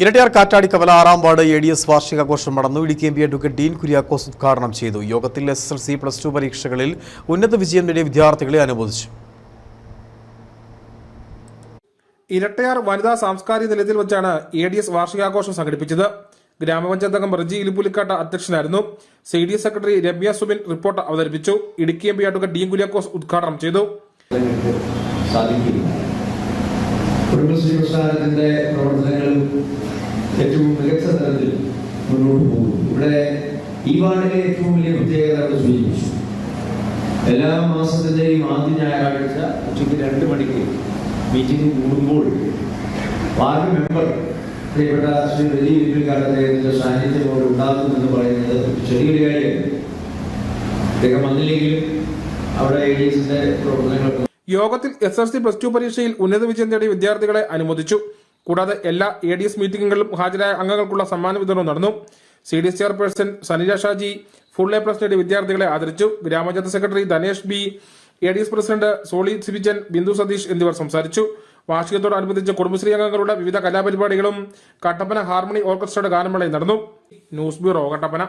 ഇരട്ടിയാർ കാറ്റാടി കവല ആറാം വാർഡ് എ ഡി എസ് വാർഷികാഘോഷം നടന്നു. Idukki M P advocate Dean Kuriakose ഉദ്ഘാടനം ചെയ്തു. യോഗത്തിൽ S S L C plus two പരീക്ഷകളിൽ ഉന്നത വിജയം നേടിയ വിദ്യാർത്ഥികളെ അനുമോദിച്ചു. ഇരട്ടയാർ വനിതാ സാംസ്കാരിക നിലയത്തിൽ വെച്ചാണ് എ ഡി എസ് വാർഷികാഘോഷം സംഘടിപ്പിച്ചത്. ഗ്രാമപഞ്ചായത്ത് അംഗം റജി ഇലിപ്പുലിക്കാട്ട അധ്യക്ഷനായിരുന്നു. C D S secretary Ramya Subin report അവതരിപ്പിച്ചു. Idukki M P advocate Dean Kuriakose ഉദ്ഘാടനം ചെയ്തു. സാധിക്കുകയില്ല കുടുംബശ്രീ പ്രസ്ഥാനത്തിന്റെ പ്രവർത്തനങ്ങൾ ഏറ്റവും മികച്ച തരത്തിൽ മുന്നോട്ട് പോകും. ഇവിടെ ഈ വാർഡിലെ ഏറ്റവും വലിയ പ്രത്യേകത അവിടെ സൂചിപ്പിച്ചു. എല്ലാ മാസത്തിന്റെയും ആദ്യ ഞായറാഴ്ച ഉച്ചയ്ക്ക് രണ്ട് മണിക്ക് മീറ്റിംഗ് കൂടുമ്പോൾ വാർഡ് മെമ്പർ പ്രിയപ്പെട്ട ശ്രീ വലിയ വിപിൽക്കാട് അദ്ദേഹത്തിന്റെ സാന്നിധ്യം അവിടെ ഉണ്ടാകും എന്ന് പറയുന്നത് ചെറിയൊരു കാര്യമാണ്. അദ്ദേഹം വന്നില്ലെങ്കിലും അവിടെ എ ഡി എസിന്റെ പ്രവർത്തനങ്ങൾ യോഗത്തിൽ S L C plus two പരീക്ഷയിൽ ഉന്നത വിജയം നേടിയ വിദ്യാർത്ഥികളെ അനുമോദിച്ചു. കൂടാതെ എല്ലാ എ ഡി എസ് മീറ്റിംഗുകളിലും ഹാജരായ അംഗങ്ങൾക്കുള്ള സമ്മാന വിതരണവും നടന്നു. C D S chairperson Sanija Shaji full A plus നേടിയ വിദ്യാർത്ഥികളെ ആദരിച്ചു. ഗ്രാമപഞ്ചായത്ത് secretary Dhanesh B A D S president Soly Sibijan Bindu Satheesh എന്നിവർ സംസാരിച്ചു. വാർഷികത്തോടനുബന്ധിച്ച് കുടുംബശ്രീ അംഗങ്ങളുടെ വിവിധ കലാപരിപാടികളും കട്ടപ്പന ഹാർമണി ഓർക്കസ്ട്രയുടെ ഗാനമേളയും നടന്നു. News bureau Kattappana.